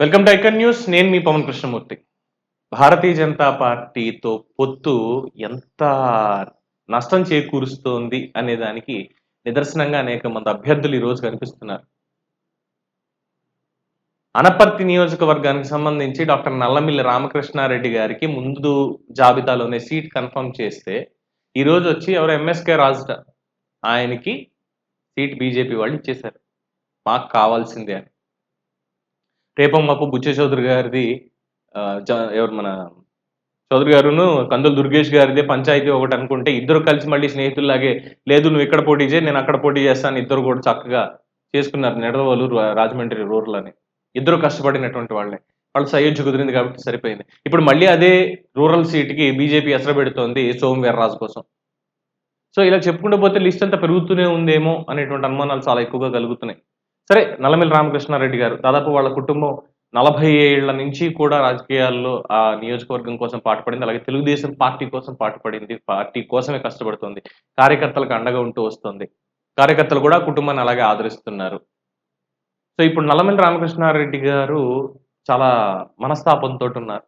Welcome to icon news. నేను మీ పవన్ కృష్ణమూర్తి. భారతీయ జనతా పార్టీతో పొత్తు ఎంత నష్టం చేకూరుస్తోంది అనే దానికి నిదర్శనంగా అనేక మంది అభ్యర్థులు ఈ రోజు కనిపిస్తున్నారు. అనపర్తి నియోజకవర్గానికి సంబంధించి డాక్టర్ నల్లమిల్లి రామకృష్ణారెడ్డి గారికి ముందు జాబితాలోనే సీట్ కన్ఫర్మ్ చేస్తే ఈరోజు వచ్చి ఎవరు ఎంఎస్కే రాజుట ఆయనకి సీట్ బీజేపీ వాళ్ళు ఇచ్చేశారు. మాకు కావాల్సిందే అని. రేపమ్మప్పు బుచ్చ చౌదరి గారిది ఎవరు మన చౌదరి గారును కందుల దుర్గేష్ గారిదే పంచాయతీ ఒకటి అనుకుంటే ఇద్దరు కలిసి మళ్ళీ స్నేహితుల్లాగే లేదు నువ్వు ఇక్కడ పోటీ చేయి నేను అక్కడ పోటీ చేస్తాను ఇద్దరు కూడా చక్కగా చేసుకున్నారు నెడదవోలు రాజమండ్రి రూరల్ అని ఇద్దరు కష్టపడినటువంటి వాళ్ళే. వాళ్ళు సయోధ్య కుదిరింది కాబట్టి సరిపోయింది. ఇప్పుడు మళ్ళీ అదే రూరల్ సీట్కి బీజేపీ ఎసర పెడుతోంది సోము వీర్రాజు కోసం. సో ఇలా చెప్పుకుంటూ పోతే లిస్ట్ అంతా పెరుగుతూనే ఉందేమో అనేటువంటి అనుమానాలు చాలా ఎక్కువగా కలుగుతున్నాయి. సరే నల్లమిల్లి రామకృష్ణారెడ్డి గారు దాదాపు వాళ్ళ కుటుంబం నలభై ఏళ్ళ నుంచి కూడా రాజకీయాల్లో ఆ నియోజకవర్గం కోసం పాటుపడింది అలాగే తెలుగుదేశం పార్టీ కోసం పాటుపడింది పార్టీ కోసమే కష్టపడుతుంది కార్యకర్తలకు అండగా ఉంటూ వస్తుంది కార్యకర్తలు కూడా కుటుంబాన్ని అలాగే ఆదరిస్తున్నారు. సో ఇప్పుడు నల్లమిల్లి రామకృష్ణారెడ్డి గారు చాలా మనస్తాపంతో ఉన్నారు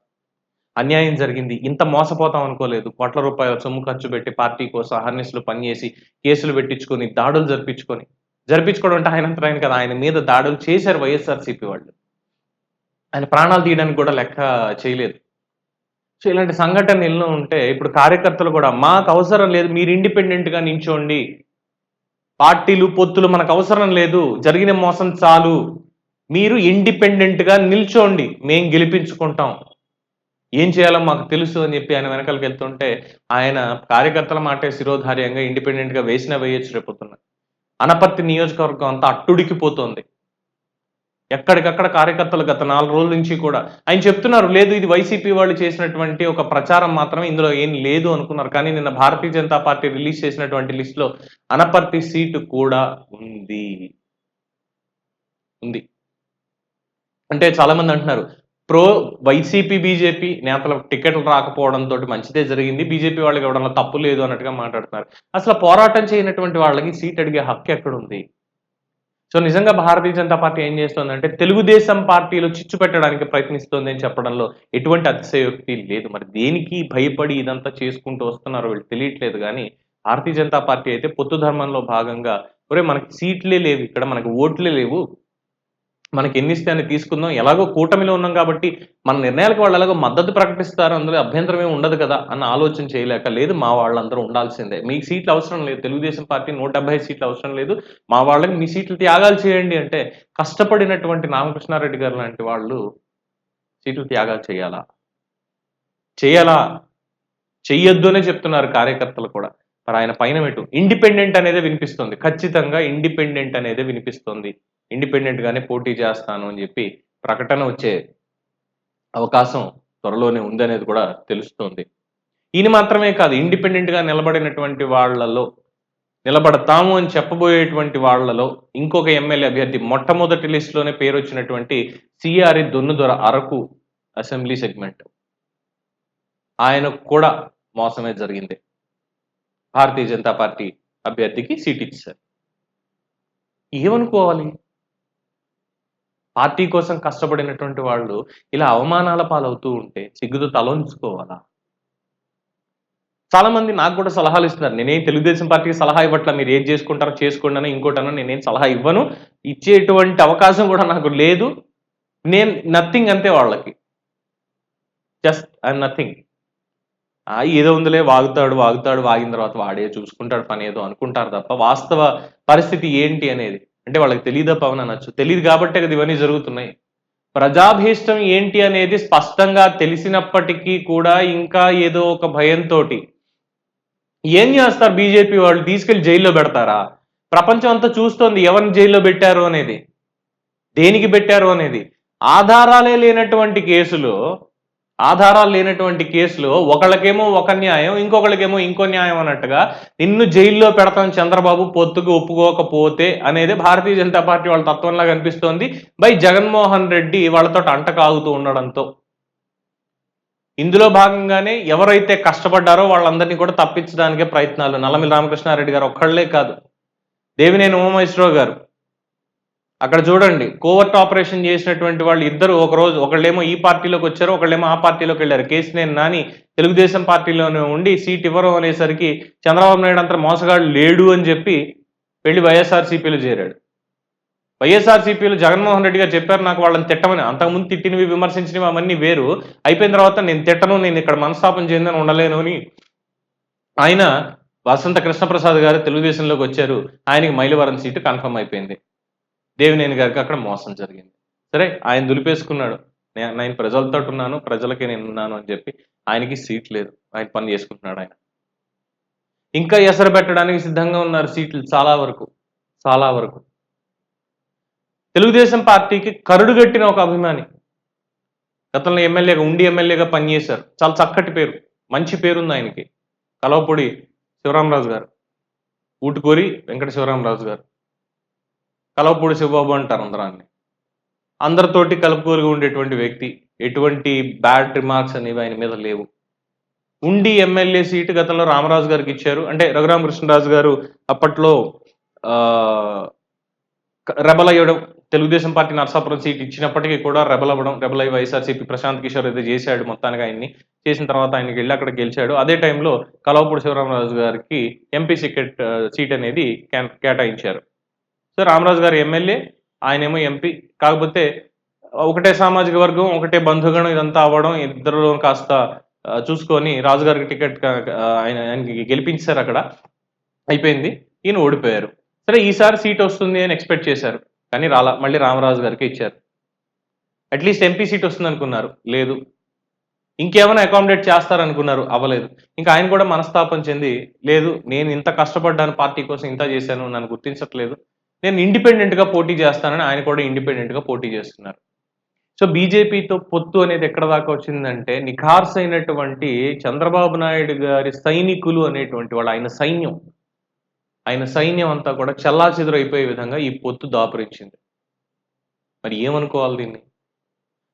అన్యాయం జరిగింది ఇంత మోసపోతాం అనుకోలేదు కోట్ల రూపాయల సొమ్ము ఖర్చు పెట్టి పార్టీ కోసం అహర్నిస్లు పనిచేసి కేసులు పెట్టించుకొని దాడులు జరిపించుకొని జరిపించుకోవడం అంటే ఆయనంతా ఆయన కదా. ఆయన మీద దాడులు చేశారు వైఎస్ఆర్సీపీ వాళ్ళు. ఆయన ప్రాణాలు తీయడానికి కూడా లెక్క చేయలేదు. సో ఇలాంటి సంఘటనలు ఎన్నో ఉంటే ఇప్పుడు కార్యకర్తలు కూడా మాకు అవసరం లేదు మీరు ఇండిపెండెంట్గా నించోండి పార్టీలు పొత్తులు మనకు అవసరం లేదు. జరిగిన మోసం చాలు. మీరు ఇండిపెండెంట్గా నిల్చోండి. మేం గెలిపించుకుంటాం. ఏం చేయాలో మాకు తెలుసు అని చెప్పి ఆయన వెనకాలకి వెళ్తుంటే ఆయన కార్యకర్తల మాటే శిరోధార్యంగా ఇండిపెండెంట్గా వేసినా వేయొచ్చు రేపుతున్నారు అనపర్తి నియోజకవర్గం అంతా అట్టుడికిపోతోంది. ఎక్కడికక్కడ కార్యకర్తలు గత నాలుగు రోజుల నుంచి కూడా ఆయన చెప్తున్నారు లేదు ఇది వైసీపీ వాళ్ళు చేసినటువంటి ఒక ప్రచారం మాత్రమే ఇందులో ఏం లేదు అనుకున్నారు. కానీ నిన్న భారతీయ జనతా పార్టీ రిలీజ్ చేసినటువంటి లిస్టులో అనపర్తి సీటు కూడా ఉంది. ఉంది. అంటే చాలా మంది అంటున్నారు ప్రో వైసీపీ బీజేపీ నేతలకు టికెట్లు రాకపోవడంతో మంచిదే జరిగింది. బీజేపీ వాళ్ళకి ఇవ్వడంలో తప్పు లేదు అన్నట్టుగా మాట్లాడుతున్నారు. అసలు పోరాటం చేయనటువంటి వాళ్ళకి సీట్ అడిగే హక్కు ఎక్కడుంది? సో నిజంగా భారతీయ జనతా పార్టీ ఏం చేస్తోందంటే తెలుగుదేశం పార్టీలో చిచ్చు పెట్టడానికి ప్రయత్నిస్తోంది అని చెప్పడంలో ఎటువంటి అతిశయోక్తి లేదు. మరి దేనికి భయపడి ఇదంతా చేసుకుంటూ వస్తున్నారో వీళ్ళు తెలియట్లేదు కానీ భారతీయ జనతా పార్టీ అయితే పొత్తు ధర్మంలో భాగంగా ఒరే మనకి సీట్లే లేవు ఇక్కడ మనకి ఓట్లే లేవు. మనకి ఎన్ని ఇస్తే అని తీసుకుందాం ఎలాగో కూటమిలో ఉన్నాం కాబట్టి మన నిర్ణయాలకు వాళ్ళు ఎలాగో మద్దతు ప్రకటిస్తారు అందులో అభ్యంతరం ఉండదు కదా అన్న ఆలోచన చేయలేక లేదు మా వాళ్ళందరూ ఉండాల్సిందే. మీకు సీట్లు అవసరం లేదు తెలుగుదేశం పార్టీ నూట డెబ్బై సీట్లు అవసరం లేదు మా వాళ్ళకి మీ సీట్లు త్యాగాలు చేయండి అంటే కష్టపడినటువంటి రామకృష్ణారెడ్డి గారు లాంటి వాళ్ళు సీట్లు త్యాగాలు చేయాలా? చేయాలా? చెయ్యొద్దు అనే చెప్తున్నారు కార్యకర్తలు కూడా. మరి ఆయన పైన పెట్టు. ఇండిపెండెంట్ అనేది వినిపిస్తుంది. ఖచ్చితంగా ఇండిపెండెంట్ అనేది వినిపిస్తుంది. ఇండిపెండెంట్ గానే పోటీ చేస్తాను అని చెప్పి ప్రకటన వచ్చే అవకాశం త్వరలోనే ఉందనేది కూడా తెలుస్తుంది. ఈయన మాత్రమే కాదు ఇండిపెండెంట్గా నిలబడినటువంటి వాళ్ళలో నిలబడతాము అని చెప్పబోయేటువంటి వాళ్ళలో ఇంకొక ఎమ్మెల్యే అభ్యర్థి మొట్టమొదటి లిస్టులోనే పేరు వచ్చినటువంటి సిఆర్ఈ దొన్నుదొర అరకు అసెంబ్లీ సెగ్మెంట్ ఆయనకు కూడా మోసమే జరిగింది. భారతీయ జనతా పార్టీ అభ్యర్థికి సీట్ ఇచ్చారు ఏమనుకోవాలి? పార్టీ కోసం కష్టపడినటువంటి వాళ్ళు ఇలా అవమానాల పాలవుతూ ఉంటే సిగ్గుతో తలొంచుకోవాలా చాలా మంది నాకు కూడా సలహాలు ఇస్తున్నారు. నేనేం తెలుగుదేశం పార్టీకి సలహా ఇవ్వట్లా? మీరు ఏం చేసుకుంటారో చేసుకోండి అని ఇంకోటనో నేనేం సలహా ఇవ్వను. ఇచ్చేటువంటి అవకాశం కూడా నాకు లేదు. నేను నథింగ్ అంతే వాళ్ళకి. జస్ట్ ఐఎమ్ నథింగ్ ఏదో ఉందిలే వాగుతాడు వాగుతాడు వాగిన తర్వాత వాడే చూసుకుంటాడు పని ఏదో అనుకుంటారు తప్ప వాస్తవ పరిస్థితి ఏంటి అనేది? అంటే వాళ్ళకి తెలియదా పవన్ అనొచ్చు. తెలియదు కాబట్టే కదా ఇవన్నీ జరుగుతున్నాయి. ప్రజాభీష్టం ఏంటి అనేది స్పష్టంగా తెలిసినప్పటికీ కూడా ఇంకా ఏదో ఒక భయంతో ఏం చేస్తారు బీజేపీ వాళ్ళు? తీసుకెళ్ళి జైల్లో పెడతారా? ప్రపంచం అంతా చూస్తోంది ఎవరిని జైల్లో పెట్టారు అనేది. దేనికి పెట్టారు అనేది? ఆధారాలే లేనటువంటి కేసులు ఆధారాలు లేనటువంటి కేసులో ఒకళ్ళకేమో ఒక న్యాయం ఇంకొకళ్ళకేమో ఇంకో న్యాయం అన్నట్టుగా నిన్ను జైల్లో పెడతాం చంద్రబాబు పొత్తుకు ఒప్పుకోకపోతే అనేది భారతీయ జనతా పార్టీ వాళ్ళ తత్వంలా కనిపిస్తోంది. బై జగన్మోహన్ రెడ్డి వాళ్ళతో అంట కాగుతూ ఉండడంతో. ఇందులో భాగంగానే ఎవరైతే కష్టపడ్డారో వాళ్ళందరినీ కూడా తప్పించడానికే ప్రయత్నాలు. నల్లమిల్లి రామకృష్ణారెడ్డి గారు ఒక్కళ్ళే కాదు. దేవినేని ఉమామేశ్వరరావు గారు అక్కడ చూడండి కోవర్ట్ ఆపరేషన్ చేసినటువంటి వాళ్ళు ఇద్దరు ఒక రోజు ఒకళ్ళేమో ఈ పార్టీలోకి వచ్చారు ఒకళ్ళేమో ఆ పార్టీలోకి వెళ్ళారు. కేసీనేని నాని తెలుగుదేశం పార్టీలోనే ఉండి సీట్ ఇవ్వరు అనేసరికి చంద్రబాబు నాయుడు అంత మోసగాడు లేడు అని చెప్పి వెళ్ళి వైఎస్ఆర్సీపీలో చేరాడు. వైఎస్ఆర్సీపీలో జగన్మోహన్ రెడ్డి గారు చెప్పారు నాకు వాళ్ళని తిట్టమని. అంతకుముందు తిట్టినవి విమర్శించినవి అవన్నీ వేరు. అయిపోయిన తర్వాత నేను తిట్టను నేను ఇక్కడ మనస్తాపం చెందని ఉండలేను అని ఆయన వసంత కృష్ణప్రసాద్ గారు తెలుగుదేశంలోకి వచ్చారు. ఆయనకి మైలవరం సీటు కన్ఫర్మ్ అయిపోయింది. దేవినేని గారికి అక్కడ మోసం జరిగింది. సరే ఆయన దులిపేసుకున్నాడు. నేను ప్రజలతో ఉన్నాను ప్రజలకే నేను ఉన్నాను అని చెప్పి ఆయనకి సీట్ లేదు. ఆయన పని చేసుకుంటున్నాడు ఆయన. ఇంకా ఎసరు పెట్టడానికి సిద్ధంగా ఉన్నారు సీట్లు చాలా వరకు చాలా వరకు. తెలుగుదేశం పార్టీకి కరుడు కట్టిన ఒక అభిమాని. గతంలో ఎమ్మెల్యేగా ఉండి ఎమ్మెల్యేగా పనిచేశారు. చాలా చక్కటి పేరు మంచి పేరుంది ఆయనకి. కలవపూడి శివరామరాజు గారు. ఊటుకూరి వెంకట శివరామరాజు గారు. కలవపూడి శివబాబు అంటారు అందరాన్ని. అందరితోటి కలుపుకోలుగా ఉండేటువంటి వ్యక్తి ఎటువంటి బ్యాడ్ రిమార్క్స్ అనేవి ఆయన మీద లేవు. ఉండి ఎమ్మెల్యే సీటు గతంలో రామరాజు గారికి ఇచ్చారు. అంటే రఘురామకృష్ణరాజు గారు అప్పట్లో రెబల్ అయ్యడం తెలుగుదేశం పార్టీ నర్సాపురం సీట్ ఇచ్చినప్పటికీ కూడా రెబల్ అవ్వడం రెబల్ అయ్యి వైఎస్ఆర్సీపీ ప్రశాంత్ కిషోర్ ఏదో చేశాడు మొత్తానికి ఆయన్ని. చేసిన తర్వాత ఆయనకి వెళ్ళి అక్కడ గెలిచాడు. అదే టైంలో కలవపూడి శివరామరాజు గారికి ఎంపీ సీకెట్ సీట్ అనేది కే- కేటాయించారు. సో రామరాజు గారు ఎమ్మెల్యే ఆయనేమో ఎంపీ. కాకపోతే ఒకటే సామాజిక వర్గం ఒకటే బంధుగణం ఇదంతా అవ్వడం ఇద్దరు కాస్త చూసుకొని రాజుగారికి టికెట్ ఆయన ఆయనకి గెలిపించారు అక్కడ. అయిపోయింది. ఈయన ఓడిపోయారు. సరే ఈసారి సీట్ వస్తుంది అని ఎక్స్పెక్ట్ చేశారు. కానీ రాలా మళ్ళీ రామరాజు గారికి ఇచ్చారు. అట్లీస్ట్ ఎంపీ సీట్ వస్తుంది అనుకున్నారు లేదు. ఇంకేమైనా అకామిడేట్ చేస్తారనుకున్నారు. అవ్వలేదు. ఇంకా ఆయన కూడా మనస్తాపం చెంది లేదు నేను ఇంత కష్టపడ్డాను పార్టీ కోసం ఇంత చేశాను నన్ను గుర్తించట్లేదు. నేను ఇండిపెండెంట్గా పోటీ చేస్తానని ఆయన కూడా ఇండిపెండెంట్గా పోటీ చేస్తున్నారు. సో బీజేపీతో పొత్తు అనేది ఎక్కడ దాకా వచ్చిందంటే నిఖార్స్ అయినటువంటి చంద్రబాబు నాయుడు గారి సైనికులు అనేటువంటి వాళ్ళు ఆయన సైన్యం ఆయన సైన్యం అంతా కూడా చల్లాచెదురైపోయే విధంగా ఈ పొత్తు దాపురించింది. మరి ఏమనుకోవాలి దీన్ని?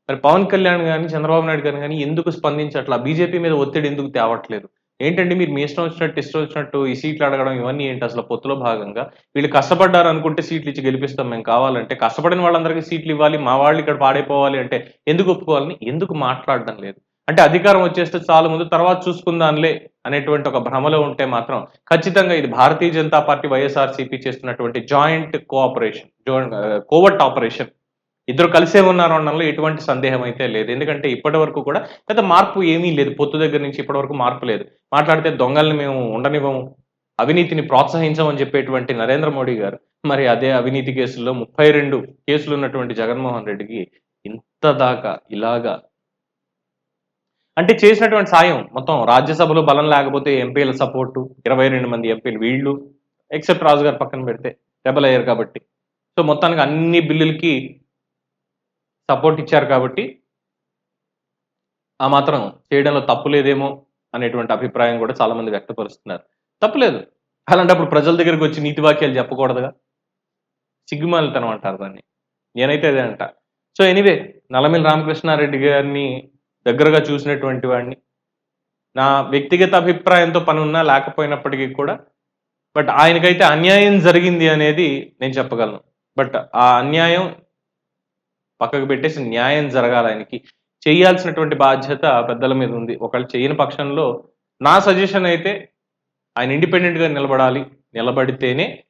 మరి పవన్ కళ్యాణ్ కానీ చంద్రబాబు నాయుడు గారు కానీ ఎందుకు స్పందించట్లా? బీజేపీ మీద ఒత్తిడి ఎందుకు తేవట్లేదు? ఏంటండి మీరు మీ ఇష్టం వచ్చినట్టు ఇష్టం వచ్చినట్టు ఈ సీట్లు అడగడం ఇవన్నీ ఏంటి? అసలు పొత్తులో భాగంగా వీళ్ళు కష్టపడ్డారు అనుకుంటే సీట్లు ఇచ్చి గెలిపిస్తాం మేము కావాలంటే కష్టపడిన వాళ్ళందరికీ సీట్లు ఇవ్వాలి మా వాళ్ళు ఇక్కడ పాడైపోవాలి అంటే ఎందుకు ఒప్పుకోవాలని ఎందుకు మాట్లాడడం లేదు? అంటే అధికారం వచ్చేస్తే చాలు ముందు తర్వాత చూసుకుందాంలే అనేటువంటి ఒక భ్రమలో ఉంటే మాత్రం ఖచ్చితంగా ఇది భారతీయ జనతా పార్టీ వైఎస్ఆర్సీపీ చేస్తున్నటువంటి జాయింట్ కోఆపరేషన్ కోవర్ట్ ఆపరేషన్ ఇద్దరు కలిసే ఉన్నారు అనడంలో ఎటువంటి సందేహం అయితే లేదు. ఎందుకంటే ఇప్పటి వరకు కూడా పెద్ద మార్పు ఏమీ లేదు. పొత్తు దగ్గర నుంచి ఇప్పటి వరకు మార్పు లేదు. మాట్లాడితే దొంగల్ని మేము ఉండనివ్వము. అవినీతిని ప్రోత్సహించమని చెప్పేటువంటి నరేంద్ర మోడీ గారు మరి అదే అవినీతి కేసుల్లో ముప్పై రెండు కేసులు ఉన్నటువంటి జగన్మోహన్ రెడ్డికి ఇంత దాకా ఇలాగా అంటే చేసినటువంటి సాయం మొత్తం రాజ్యసభలో బలం లేకపోతే ఎంపీల సపోర్టు ఇరవై రెండు మంది ఎంపీలు వీళ్ళు ఎక్సెప్ట్ రాజు గారు పక్కన పెడితే రెబల్ అయ్యారు కాబట్టి. సో మొత్తానికి అన్ని బిల్లులకి సపోర్ట్ ఇచ్చారు కాబట్టి ఆ మాత్రం చేయడంలో తప్పు లేదేమో అనేటువంటి అభిప్రాయం కూడా చాలా మంది వ్యక్తపరుస్తున్నారు. తప్పులేదు అలాంటప్పుడు ప్రజల దగ్గరికి వచ్చి నీతి వాక్యాలు చెప్పకూడదుగా? సిగ్గుమాలితనం అంటారు దాన్ని. నేనైతే అదే అంట. సో ఎనీవే నల్లమిల్లి రామకృష్ణారెడ్డి గారిని దగ్గరగా చూసినటువంటి వాడిని నా వ్యక్తిగత అభిప్రాయంతో పని ఉన్నా లేకపోయినప్పటికీ కూడా బట్ ఆయనకైతే అన్యాయం జరిగింది అనేది నేను చెప్పగలను. బట్ ఆ అన్యాయం పక్కకు పెట్టేసి న్యాయం జరగాలి ఆయనకి. చేయాల్సినటువంటి బాధ్యత పెద్దల మీద ఉంది. ఒకళ్ళు చేయని పక్షంలో నా సజెషన్ అయితే ఆయన ఇండిపెండెంట్గా నిలబడాలి. నిలబడితేనే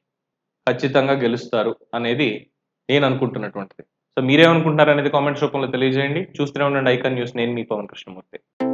ఖచ్చితంగా గెలుస్తారు అనేది నేను అనుకుంటున్నటువంటిది. సో మీరేమనుకుంటున్నారు అనేది కామెంట్స్ రూపంలో తెలియజేయండి. చూస్తూనే ఉండండి ఐకాన్ న్యూస్. నేను మీ పవన్ కృష్ణమూర్తి.